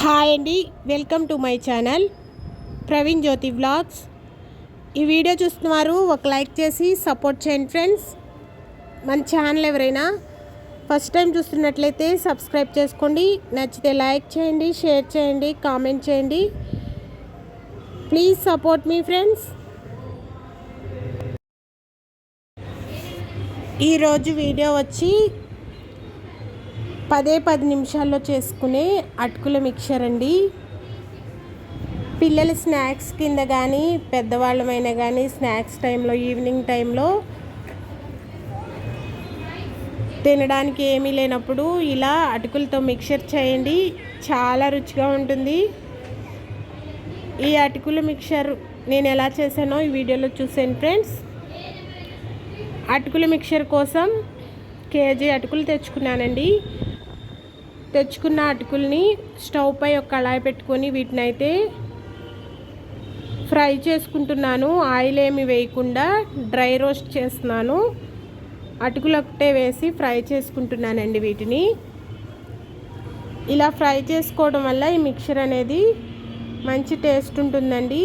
Hi అండి welcome to my channel Praveen Jyothi vlogs. ఈ video చూస్తున్నారు ఒక లైక్ చేసి సపోర్ట్ చేయండి ఫ్రెండ్స్. మన ఛానల్ ఎవరైనా ఫస్ట్ టైం చూస్తున్నట్లయితే సబ్స్క్రైబ్ చేసుకోండి నచ్చితే లైక్ చేయండి షేర్ చేయండి కామెంట్ చేయండి. ప్లీజ్ సపోర్ట్ మీ ఫ్రెండ్స్. ఈరోజు వీడియో వచ్చి పదే పది నిమిషాల్లో చేసుకునే అటుకుల మిక్చర్ అండి. పిల్లల స్నాక్స్ కింద కానీ పెద్దవాళ్ళమైనా కానీ స్నాక్స్ టైంలో ఈవినింగ్ టైంలో తినడానికి ఏమీ లేనప్పుడు ఇలా అటుకులతో మిక్చర్ చేయండి. చాలా రుచిగా ఉంటుంది. ఈ అటుకుల మిక్చర్ నేను ఎలా చేశానో ఈ వీడియోలో చూసాను ఫ్రెండ్స్. అటుకుల మిక్చర్ కోసం కేజీ అటుకులు తెచ్చుకున్నానండి. తెచ్చుకున్న అటుకుల్ని స్టవ్ పై ఒక కళాయి పెట్టుకొని వీటిని అయితే ఫ్రై చేసుకుంటున్నాను. ఆయిల్ ఏమి వేయకుండా డ్రై రోస్ట్ చేస్తున్నాను. అటుకులు ఒకటే వేసి ఫ్రై చేసుకుంటున్నానండి వీటిని. ఇలా ఫ్రై చేసుకోవడం వల్ల ఈ మిక్చర్ అనేది మంచి టేస్ట్ ఉంటుందండి.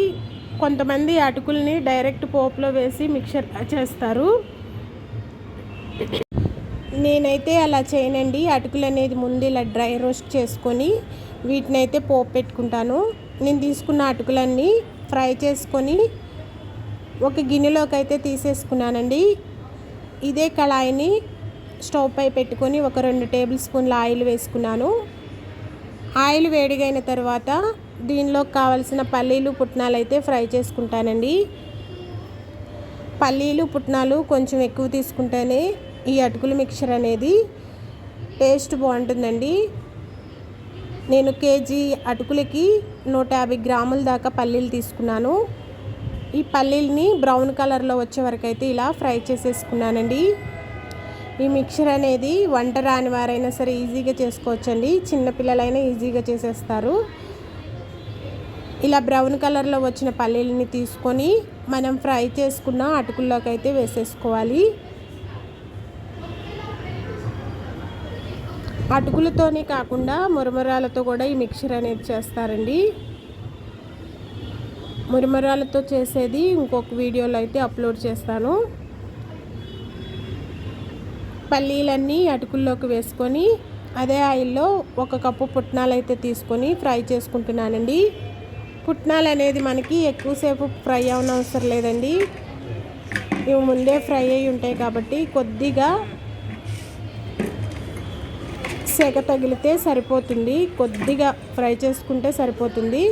కొంతమంది అటుకుల్ని డైరెక్ట్ పోపులో వేసి మిక్చర్ చేస్తారు. నేనైతే అలా చేయనండి. అటుకులు అనేది ముందు ఇలా డ్రై రోస్ట్ చేసుకొని వీటిని అయితే పోపు పెట్టుకుంటాను. నేను తీసుకున్న అటుకులన్నీ ఫ్రై చేసుకొని ఒక గిన్నెలోకి అయితే తీసేసుకున్నానండి. ఇదే కళాయిని స్టవ్ పై పెట్టుకొని ఒక రెండు టేబుల్ స్పూన్ల ఆయిల్ వేసుకున్నాను. ఆయిల్ వేడిగైన తర్వాత దీనిలో కావలసిన పల్లీలు పుట్నాలు అయితే ఫ్రై చేసుకుంటానండి. పల్లీలు పుట్నాలు కొంచెం ఎక్కువ తీసుకుంటేనే ఈ అటుకుల మిక్చర్ అనేది టేస్ట్ బాగుంటుందండి. నేను కేజీ అటుకులకి నూట యాభై గ్రాముల దాకా పల్లీలు తీసుకున్నాను. ఈ పల్లీలని బ్రౌన్ కలర్లో వచ్చే వరకు అయితే ఇలా ఫ్రై చేసేసుకున్నానండి. ఈ మిక్చర్ అనేది వంట రాని వారైనా సరే ఈజీగా చేసుకోవచ్చండి. చిన్నపిల్లలైనా ఈజీగా చేసేస్తారు. ఇలా బ్రౌన్ కలర్లో వచ్చిన పల్లీలని తీసుకొని మనం ఫ్రై చేసుకున్న అటుకుల్లోకి అయితే వేసేసుకోవాలి. అటుకులతోనే కాకుండా మురమరాలతో కూడా ఈ మిక్చర్ అనేది చేస్తారండి. మురమరాలతో చేసేది ఇంకొక వీడియోలో అయితే అప్లోడ్ చేస్తాను. పల్లీలన్నీ అటుకుల్లోకి వేసుకొని అదే ఆయిల్లో ఒక కప్పు పుట్నాలు అయితే తీసుకొని ఫ్రై చేసుకుంటున్నానండి. పుట్నాలు అనేది మనకి ఎక్కువసేపు ఫ్రై అవనవసరం లేదండి. ఇవి ముందే ఫ్రై అయి ఉంటాయి కాబట్టి కొద్దిగా సెగ తగిలితే సరిపోతుంది. కొద్దిగా ఫ్రై చేసుకుంటే సరిపోతుంది.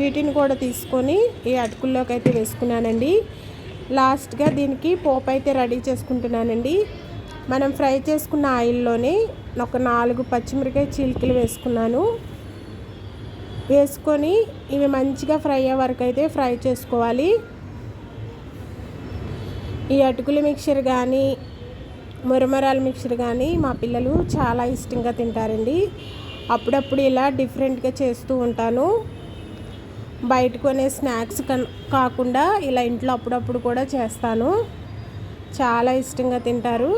వీటిని కూడా తీసుకొని ఈ అటుకుల్లోకి అయితే వేసుకున్నానండి. లాస్ట్గా దీనికి పోపు అయితే రెడీ చేసుకుంటున్నానండి. మనం ఫ్రై చేసుకున్న ఆయిల్లోనే ఒక నాలుగు పచ్చిమిరకాయ చీలికలు వేసుకున్నాను. వేసుకొని ఇవి మంచిగా ఫ్రై అయ్యే వరకు అయితే ఫ్రై చేసుకోవాలి. ఈ అటుకుల మిక్చర్ కానీ మురమరాల మిక్చర్ కానీ మా పిల్లలు చాలా ఇష్టంగా తింటారండి. అప్పుడప్పుడు ఇలా డిఫరెంట్గా చేస్తూ ఉంటాను. బయట కొనే స్నాక్స్ కాకుండా ఇలా ఇంట్లో అప్పుడప్పుడు కూడా చేస్తాను. చాలా ఇష్టంగా తింటారు.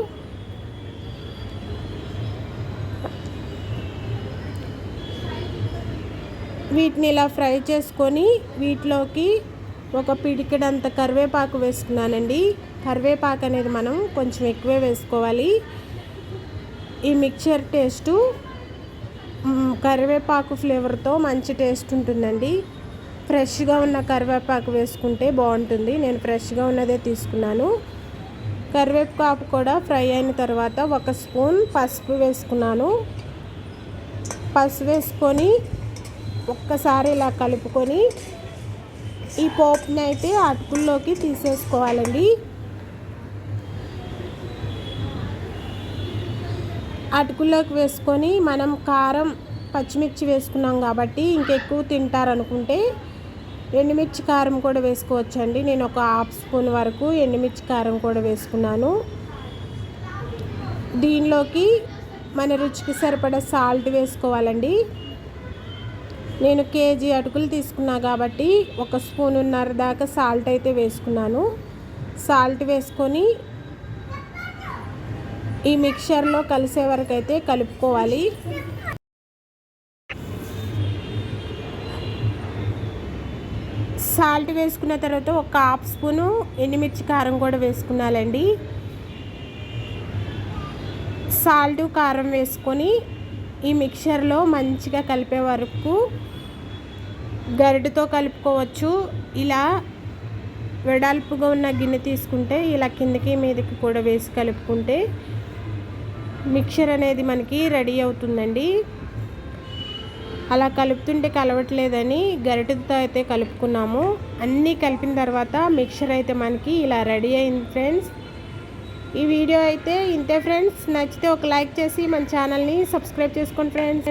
వీటిని ఇలా ఫ్రై చేసుకొని వీటిలోకి ఒక పిడికిడంత కరివేపాకు వేసుకున్నానండి. కరివేపాకు అనేది మనం కొంచెం ఎక్కువే వేసుకోవాలి. ఈ మిక్చర్ టేస్టు కరివేపాకు ఫ్లేవర్తో మంచి టేస్ట్ ఉంటుందండి. ఫ్రెష్గా ఉన్న కరివేపాకు వేసుకుంటే బాగుంటుంది. నేను ఫ్రెష్గా ఉన్నదే తీసుకున్నాను. కరివేపాకు కూడా ఫ్రై అయిన తర్వాత ఒక స్పూన్ పసుపు వేసుకున్నాను. పసుపు వేసుకొని ఒక్కసారి ఇలా కలుపుకొని ఈ పోపుని అయితే అటుకుల్లోకి తీసేసుకోవాలండి. అటుకుల్లోకి వేసుకొని మనం కారం పచ్చిమిర్చి వేసుకున్నాం కాబట్టి ఇంకెక్కువ తింటారనుకుంటే ఎండుమిర్చి కారం కూడా వేసుకోవచ్చండి. నేను ఒక హాఫ్ స్పూన్ వరకు ఎండుమిర్చి కారం కూడా వేసుకున్నాను. దీనిలోకి మన రుచికి సరిపడా సాల్ట్ వేసుకోవాలండి. నేను కేజీ అటుకులు తీసుకున్నా కాబట్టి ఒక స్పూన్ ఉన్నర దాకా సాల్ట్ అయితే వేసుకున్నాను. సాల్ట్ వేసుకొని ఈ మిక్చర్లో కలిసే వరకు అయితే కలుపుకోవాలి. సాల్ట్ వేసుకున్న తర్వాత ఒక హాఫ్ స్పూను ఎండుమిర్చి కారం కూడా వేసుకున్నాలండి సాల్ట్ కారం వేసుకొని ఈ మిక్చర్లో మంచిగా కలిపే వరకు గరిటతో కలుపుకోవచ్చు. ఇలా వెడల్పుగా ఉన్న గిన్నె తీసుకుంటే ఇలా కిందకి మీదకి కూడా వేసి కలుపుకుంటే మిక్చర్ అనేది మనకి రెడీ అవుతుందండి. అలా కలుపుతుంటే కలవట్లేదని గరిటెతో అయితే కలుపుకున్నాము. అన్నీ కలిపిన తర్వాత మిక్చర్ అయితే మనకి ఇలా రెడీ అయింది ఫ్రెండ్స్. ఈ వీడియో అయితే ఇంతే ఫ్రెండ్స్. నచ్చితే ఒక లైక్ చేసి మన ఛానల్ని సబ్స్క్రైబ్ చేసుకోండి ఫ్రెండ్స్.